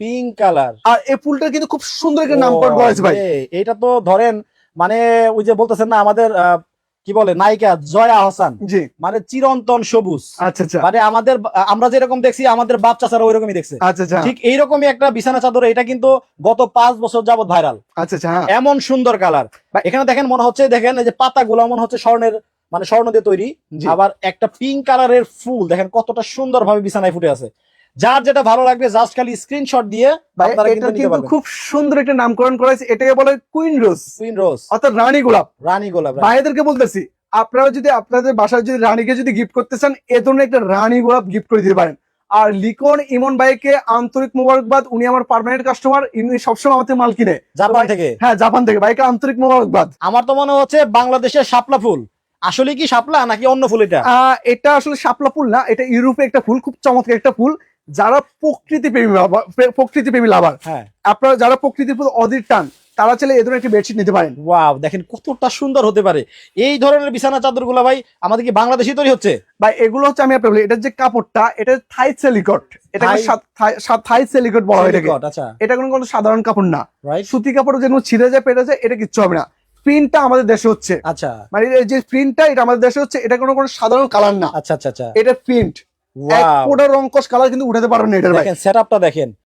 Pink colour. আর এই ফুলটা কিন্তু খুব সুন্দর একটা নামকরণ করা হয়েছে ভাই। এটা তো ধরেন মানে ওই যে বলতেছেন না আমাদের কি বলে নায়িকা জয়া হাসান। জি। মানে চিরন্তন সবুজ। আচ্ছা আচ্ছা। মানে আমাদের আমরা যেরকম দেখছি আমাদের বাপ চাচারা দেখছে। আচ্ছা আচ্ছা। ঠিক এইরকমই একটা বিছানা চাদর এটা কিন্তু গত পাঁচ বছর যাবত ভাইরাল। আচ্ছা আচ্ছা হ্যাঁ। এমন সুন্দর কালার। এখানে দেখেন মনে হচ্ছে দেখেন এই যে পাতাগুলো মনে হচ্ছে স্বর্ণের মানে স্বর্ণ দিয়ে তৈরি। আবার একটা পিঙ্ক কালারের ফুল দেখেন কতটা সুন্দর ভাবে বিছানায় ফুটে আছে। যার যেটা ভালো লাগবে জাস্ট খালি স্ক্রিনশট দিয়ে আপনারা এটা কিন্তু নিতে পারবেন। খুব সুন্দর একটা নামকরণ করা হয়েছে এটাকে বলে কুইন রোজ কুইন রোজ অর্থাৎ রানী গোলাপ। রানী গোলাপ। ভাইদেরকে বলতেছি আপনারা যদি আপনাদের বাসায় যদি রানীকে যদি গিফট করতে চান এ ধরনের একটা রানী গোলাপ গিফট করে দিতে পারেন। আর লিকন ইমন ভাইকে আন্তরিক মোবারকবাদ উনি আমার পার্মানেন্ট কাস্টমার ইনি সবসময় আমাদের মাল কিনে। জাপান থেকে? হ্যাঁ জাপান থেকে। ভাইকে আন্তরিক মোবারকবাদ। আমার তো মনে হচ্ছে বাংলাদেশের শাপলা ফুল। আসলে কি শাপলা নাকি অন্য ফুল এটা? আহ, এটা আসলে শাপলা ফুল না এটা ইউরোপে একটা ফুল খুব চমৎকার একটা ফুল। যারা প্রকৃতি প্রেমী প্রকৃতি প্রেমী লাভার হ্যাঁ। আপনারা যারা প্রকৃতির প্রতি অধীর টান তারা চাইলে এ ধরনের একটা বেডশিট নিতে পারেন। ওয়াও দেখেন কতটা সুন্দর হতে পারে। এই ধরনের বিছানা চাদরগুলা ভাই আমাদের কি বাংলাদেশি তৈরি হচ্ছে? বা এগুলো হচ্ছে আমি আপনার বলি এটার যে কাপড়টা এটা থাই সেলিকট। এটা থাই- থাই সেলিকট বলা হয় এটাকে। আচ্ছা। এটা কোনো কোনো সাধারণ কাপড় না। সুতি কাপড় যেন ছিঁড়ে যায় পেটে যায় এটা কিচ্ছু হবে না। প্রিন্টটা আমাদের দেশে হচ্ছে। আচ্ছা। মানে এই যে প্রিন্টটা এটা আমাদের দেশে হচ্ছে এটা কোনো কোনো সাধারণ কালার না। আচ্ছা আচ্ছা আচ্ছা। এটা প্রিন্ট। এক ফোটা রঙ্কশ কালার কিন্তু উঠাতে পারবেন না এটার ভাই। দেখেন সেটআপটা দেখেন।